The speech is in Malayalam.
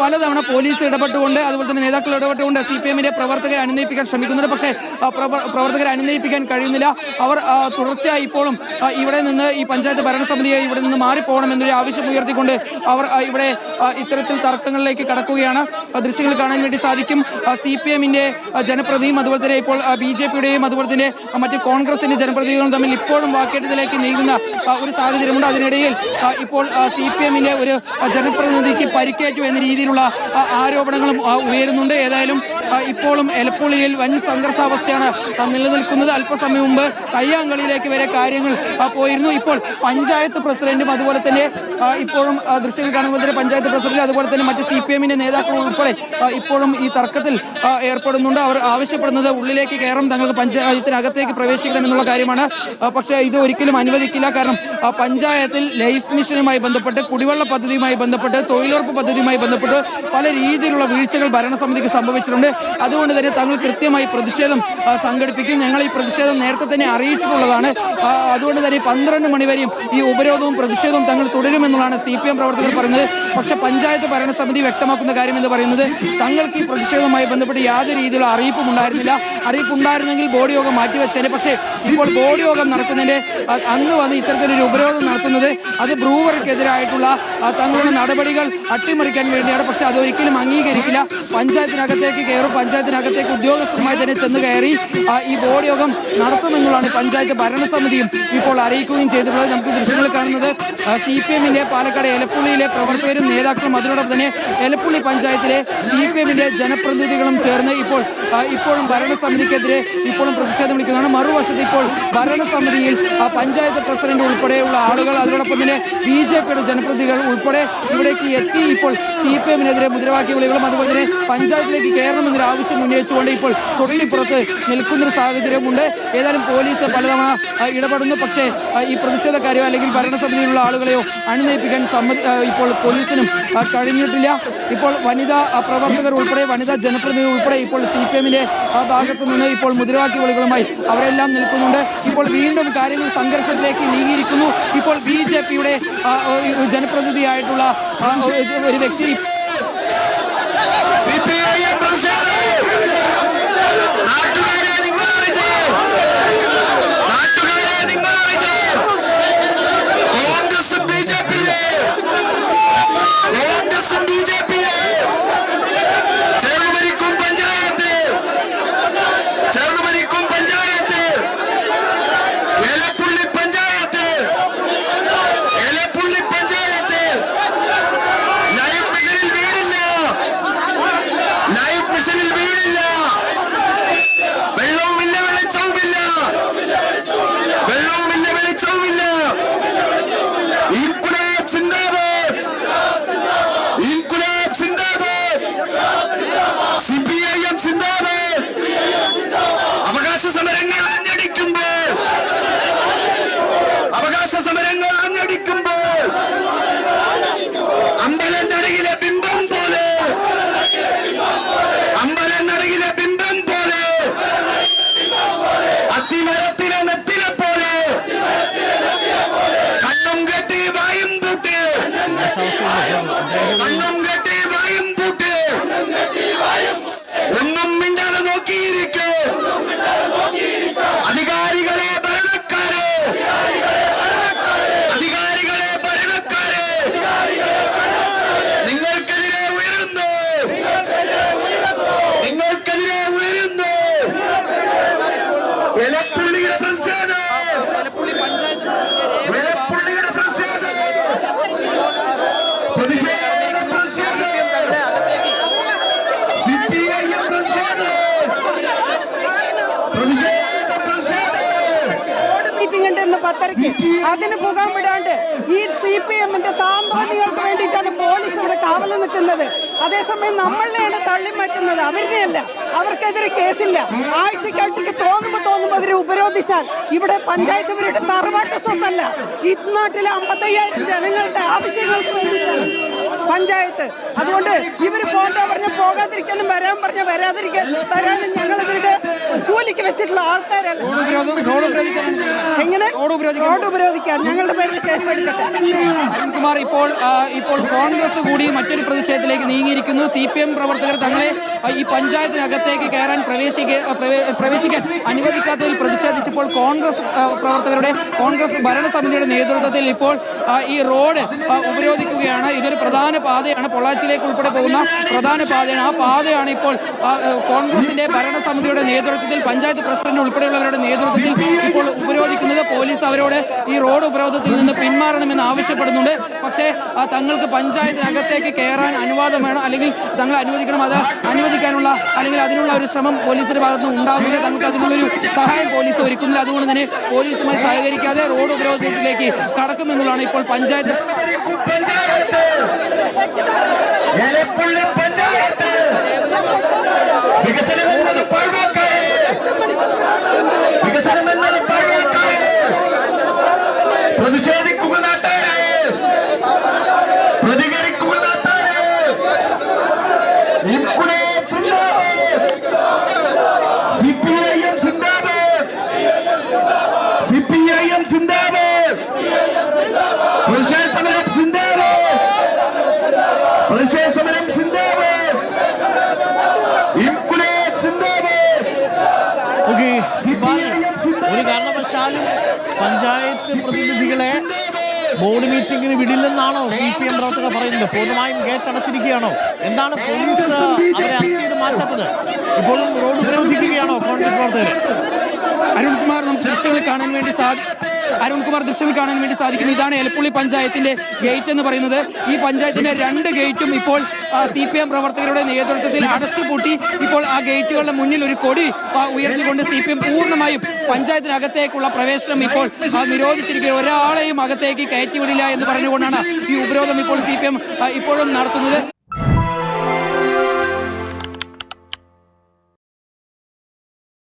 പലതവണ പോലീസ് ഇടപെട്ടുകൊണ്ട് അതുപോലെ തന്നെ നേതാക്കൾ ഇടപെട്ടുകൊണ്ട് സി പി എമ്മിന്റെ പ്രവർത്തകരെ അനുനയിപ്പിക്കാൻ ശ്രമിക്കുന്നുണ്ട്. പക്ഷേ പ്രവർത്തകരെ അനുനയിപ്പിക്കാൻ കഴിയുന്നില്ല. അവർ തുടർച്ചയായി ഇപ്പോഴും ഇവിടെ നിന്ന് ഈ പഞ്ചായത്ത് ഭരണസമിതിയെ ഇവിടെ നിന്ന് മാറിപ്പോകണമെന്നൊരു ആവശ്യം ഉയർത്തിക്കൊണ്ട് അവർ ഇവിടെ ഇത്തരത്തിൽ തർക്കങ്ങളിലേക്ക് കടക്കുകയാണ്. ദൃശ്യങ്ങൾ കാണാൻ വേണ്ടി സാധിക്കും. സി പി എമ്മിന്റെ ജനപ്രതിയും അതുപോലെ തന്നെ ഇപ്പോൾ ബി ജെ പിയുടെയും അതുപോലെ തന്നെ മറ്റ് കോൺഗ്രസിന്റെ ജനപ്രതിനിധികളും തമ്മിൽ ഇപ്പോഴും വാക്കേറ്റത്തിലേക്ക് നീങ്ങുന്ന ഒരു സാഹചര്യമുണ്ട്. അതിനിടയിൽ ഇപ്പോൾ സി പി എമ്മിന്റെ ഒരു ജനപ്രതിനിധിക്ക് പരിക്കേറ്റു എന്ന രീതിയിലുള്ള ആരോപണങ്ങളും ഉയരുന്നുണ്ട്. ഏതായാലും ഇപ്പോഴും എലപ്പുള്ളിയിൽ വൻ സംഘർഷാവസ്ഥയാണ് നിലനിൽക്കുന്നത്. അല്പസമയം മുമ്പ് കയ്യാങ്കളിയിലേക്ക് വരെ കാര്യങ്ങൾ പോയിരുന്നു. ഇപ്പോൾ പഞ്ചായത്ത് പ്രസിഡന്റും അതുപോലെ തന്നെ ഇപ്പോഴും ദൃശ്യങ്ങൾ കാണുമ്പോൾ തന്നെ പഞ്ചായത്ത് പ്രസിഡന്റ് അതുപോലെ തന്നെ മറ്റ് സി പി എമ്മിന്റെ നേതാക്കൾ ഉൾപ്പെടെ ഇപ്പോഴും ഈ തർക്കത്തിൽ ഏർപ്പെടുന്നുണ്ട്. അവർ ആവശ്യപ്പെടുന്നത് ഉള്ളിലേക്ക് കയറും തങ്ങൾക്ക് പഞ്ചായത്തിനകത്തേക്ക് പ്രവേശിക്കണം എന്നുള്ള കാര്യമാണ്. പക്ഷേ ഇത് ഒരിക്കലും അനുവദിക്കില്ല. കാരണം പഞ്ചായത്തിൽ ലൈഫ് മിഷനുമായി ബന്ധപ്പെട്ട് കുടിവെള്ള പദ്ധതിയുമായി ബന്ധപ്പെട്ട് തൊഴിലുറപ്പ് പദ്ധതിയുമായി ബന്ധപ്പെട്ട് പല രീതിയിലുള്ള വീഴ്ചകൾ ഭരണസമിതിക്ക് സംഭവിച്ചിട്ടുണ്ട്. അതുകൊണ്ട് തന്നെ തങ്ങൾ കൃത്യമായി പ്രതിഷേധം സംഘടിപ്പിക്കും. ഞങ്ങൾ ഈ പ്രതിഷേധം നേരത്തെ തന്നെ അറിയിച്ചിട്ടുള്ളതാണ്. അതുകൊണ്ട് തന്നെ പന്ത്രണ്ട് മണിവരെയും ഈ ഉപരോധവും പ്രതിഷേധവും തങ്ങൾ തുടരുമെന്നുള്ളതാണ് സി പി എം പ്രവർത്തകർ പറയുന്നത്. പക്ഷേ പഞ്ചായത്ത് ഭരണസമിതി വ്യക്തമാക്കുന്ന കാര്യം എന്ന് പറയുന്നത് തങ്ങൾക്ക് ഈ പ്രതിഷേധവുമായി ബന്ധപ്പെട്ട് യാതൊരു രീതിയിലുള്ള അറിയിപ്പും ഉണ്ടായിരുന്നില്ല. അറിയിപ്പുണ്ടായിരുന്നെങ്കിൽ ബോർഡ് യോഗം മാറ്റിവെച്ചേനെ പക്ഷേ ഇപ്പോൾ ബോഡി യോഗം നടത്തുന്നതിന്റെ അന്ന് വന്ന് ഇത്തരത്തിലൊരു ഉപരോധം നടത്തുന്നത് അത് ബ്രൂവർക്കെതിരായിട്ടുള്ള തങ്ങളുടെ നടപടികൾ അട്ടിമറിക്കാൻ വേണ്ടിയാണ്. പക്ഷേ അതൊരിക്കലും അംഗീകരിക്കില്ല. പഞ്ചായത്തിനകത്തേക്ക് കയറും പഞ്ചായത്തിനകത്തേക്ക് ഉദ്യോഗസ്ഥരുമായി തന്നെ ചെന്ന് കയറി ഈ ബോർഡ് യോഗം നടത്തുമെന്നുള്ളതാണ് പഞ്ചായത്ത് ഭരണസമിതിയും ഇപ്പോൾ അറിയിക്കുകയും ചെയ്തിട്ടുള്ളത്. നമുക്ക് ദൃശ്യങ്ങൾ കാണുന്നത് സി പി എമ്മിന്റെ പാലക്കാട് എലപ്പുള്ളിയിലെ പ്രവർത്തകരും നേതാക്കളും അതിനോടൊപ്പം തന്നെ എലപ്പുള്ളി പഞ്ചായത്തിലെ സി പി എമ്മിന്റെ ജനപ്രതിനിധികളും ചേർന്ന് ഇപ്പോൾ ഇപ്പോഴും ഭരണസമിതിക്കെതിരെ ഇപ്പോഴും പ്രതിഷേധം വിളിക്കുന്നതാണ്. മറുവശത്ത് ഇപ്പോൾ ഭരണസമിതിയിൽ പഞ്ചായത്ത് പ്രസിഡന്റ് ഉൾപ്പെടെയുള്ള ആളുകൾ അതിനോടൊപ്പം തന്നെ ബി ജെ പിയുടെ ജനപ്രതിനിധികൾ ഉൾപ്പെടെ ഇവിടേക്ക് എത്തി ഇപ്പോൾ സി പി എമ്മിനെതിരെ മുദ്രാവാക്യ വിളികളും അതുപോലെ തന്നെ പഞ്ചായത്തിലേക്ക് കയറണമെന്നൊരു ആവശ്യം ഉന്നയിച്ചുകൊണ്ട് ഇപ്പോൾ തൊട്ടിപ്പുറത്ത് നിൽക്കുന്നൊരു സാഹചര്യമുണ്ട്. ഏതായാലും പോലീസ് പലതവണ ഇടപെടുന്നു. പക്ഷേ ഈ പ്രതിഷേധക്കാരെയോ അല്ലെങ്കിൽ ഭരണസമിതിയിലുള്ള ആളുകളെയോ അണിനയിപ്പിക്കാൻ സമ്മതി ഇപ്പോൾ പോലീസിനും കഴിഞ്ഞിട്ടില്ല. ഇപ്പോൾ വനിതാ പ്രവർത്തകർ ഉൾപ്പെടെ വനിതാ ജനപ്രതിനിധി ഉൾപ്പെടെ ഇപ്പോൾ സി പി എമ്മിന്റെ ഭാഗത്തു നിന്ന് ഇപ്പോൾ മുദ്രാവാക്യ വിളികളുമായി അവരെല്ലാം നിൽക്കുന്നുണ്ട്. ഇപ്പോൾ വീണ്ടും കാര്യങ്ങൾ സംഘർഷത്തിലേക്ക് നീങ്ങിയിരിക്കുന്നു. ഇപ്പോൾ ബി ജെ പിയുടെ ജനപ്രതിനിധിയായിട്ടുള്ള ഒരു- ഒരു വ്യക്തി സിപിഐഎം പ്രതിഷേധം പഞ്ചായത്ത്. ചേർന്ന് ഭരിക്കും പഞ്ചായത്ത് പത്തരയ്ക്ക് അതിന് പോകാൻ വിടാണ്ട് ഈ സി പി എമ്മിന്റെ താന്തോന്നികൾക്ക് വേണ്ടിയിട്ടാണ് പോലീസ് ഇവിടെ കാവൽ നിൽക്കുന്നത്. അതേസമയം നമ്മളെയാണ് തള്ളി മാറ്റുന്നത് അവരുടെയല്ല. അവർക്കെതിരെ കേസില്ല. ആഴ്ചക്കാഴ്ചക്ക് തോന്നുമ്പോ തോന്നുമ്പോ അവരെ ഉപരോധിച്ചാൽ ഇവിടെ പഞ്ചായത്ത് ഇവരുടെ തറവാട്ട് സ്വത്തല്ല. ഈ നാട്ടിലെ അമ്പത്തയ്യായിരം ജനങ്ങളുടെ ആവശ്യങ്ങൾക്ക് വേണ്ടിയിട്ടാണ് പഞ്ചായത്ത്. അതുകൊണ്ട് ഇവർ പോകണ്ട പറഞ്ഞ പോകാതിരിക്കാനും വരാൻ പറഞ്ഞ വരാതിരിക്കാൻ വരാനും ഞങ്ങൾ ഇവരുടെ കൂലിക്ക് വെച്ചിട്ടുള്ള ആൾക്കാരല്ല. എങ്ങനെ? റോഡ് ഉപരോധിക്കാൻ. ഞങ്ങളുടെ പേരിൽ കേസെടുക്കട്ടെ ഇപ്പോൾ ഇപ്പോൾ കോൺഗ്രസ് കൂടി മറ്റൊരു പ്രതിഷേധത്തിലേക്ക് നീങ്ങിയിരിക്കുന്നു. സി പി എം പ്രവർത്തകർ തങ്ങളെ ഈ പഞ്ചായത്തിനകത്തേക്ക് കയറാൻ പ്രവേശിക്ക പ്രവേ- പ്രവേശിക്കാൻ അനുവദിക്കാത്തതിൽ പ്രതിഷേധിച്ചപ്പോൾ കോൺഗ്രസ് പ്രവർത്തകരുടെ കോൺഗ്രസ് ഭരണസമിതിയുടെ നേതൃത്വത്തിൽ ഇപ്പോൾ ഈ റോഡ് ഉപരോധിക്കുകയാണ്. ഇതൊരു പ്രധാന പാതയാണ് പൊള്ളാച്ചിയിലേക്ക് ഉൾപ്പെടെ പോകുന്ന പ്രധാന പാതയാണ്. ആ പാതയാണ് ഇപ്പോൾ കോൺഗ്രസിന്റെ ഭരണസമിതിയുടെ നേതൃത്വത്തിൽ പഞ്ചായത്ത് പ്രസിഡന്റ് ഉൾപ്പെടെയുള്ളവരുടെ നേതൃത്വത്തിൽ ഇപ്പോൾ ഉപരോധിക്കുന്നത്. പോലീസ് അവരോട് ഈ റോഡ് ഉപരോധത്തിൽ നിന്ന് പിന്മാറണമെന്ന് ആവശ്യപ്പെടുന്നുണ്ട്. പക്ഷേ തങ്ങൾക്ക് പഞ്ചായത്തിനകത്തേക്ക് കയറാൻ അനുവാദം വേണം. അല്ലെങ്കിൽ തങ്ങൾ അനുവദിക്കണം. അത് അനുവദിക്കാനുള്ള അല്ലെങ്കിൽ അതിനുള്ള ഒരു ശ്രമം പോലീസിന്റെ ഭാഗത്ത് നിന്ന് ഉണ്ടാകുന്നില്ല തങ്ങൾക്ക് അതിനുള്ളൊരു സഹായം പോലീസ് ഒരുക്കുന്നില്ല. അതുകൊണ്ട് തന്നെ പോലീസുമായി സഹകരിക്കാതെ റോഡ് ഉപരോധത്തിലേക്ക് കടക്കുമെന്നുള്ളതാണ് ഇപ്പോൾ പഞ്ചായത്ത് എലപ്പുള്ളി പ്രതിനിധികളെ ബോർഡ് മീറ്റിംഗിന് വിടില്ലെന്നാണോ സി പി എം പ്രവർത്തകർ പറയുന്നത്? പൂർണമായും ഗേറ്റ് അടച്ചിരിക്കുകയാണോ? എന്താണ് പോലീസ് അവരെ അറസ്റ്റ് ചെയ്ത് മാറ്റാത്തത് ഇപ്പോഴും റോഡ് ഉപരോധിക്കുകയാണോ കോൺഗ്രസ് പ്രവർത്തകർ? അരുൺകുമാർ നമുക്ക് ദൃശ്യങ്ങൾ കാണാൻ വേണ്ടി സാധി അരുൺകുമാർ ദൃശ്യം കാണാൻ വേണ്ടി സാധിക്കും ഇതാണ് എലപ്പുള്ളി പഞ്ചായത്തിന്റെ ഗേറ്റ് എന്ന് പറയുന്നത്. ഈ പഞ്ചായത്തിന്റെ രണ്ട് ഗേറ്റും ഇപ്പോൾ സി പി എം പ്രവർത്തകരുടെ നേതൃത്വത്തിൽ അടച്ചുപൂട്ടി. ഇപ്പോൾ ആ ഗേറ്റുകളുടെ മുന്നിൽ ഒരു കൊടി ഉയർത്തിക്കൊണ്ട് സി പി എം പൂർണമായും പഞ്ചായത്തിനകത്തേക്കുള്ള പ്രവേശനം ഇപ്പോൾ ആ, നിരോധിച്ചിരിക്കുക ഒരാളെയും അകത്തേക്ക് കയറ്റിവിടില്ല എന്ന് പറഞ്ഞുകൊണ്ടാണ് ഈ ഉപരോധം ഇപ്പോൾ സി പി എം ഇപ്പോഴും നടത്തുന്നത്.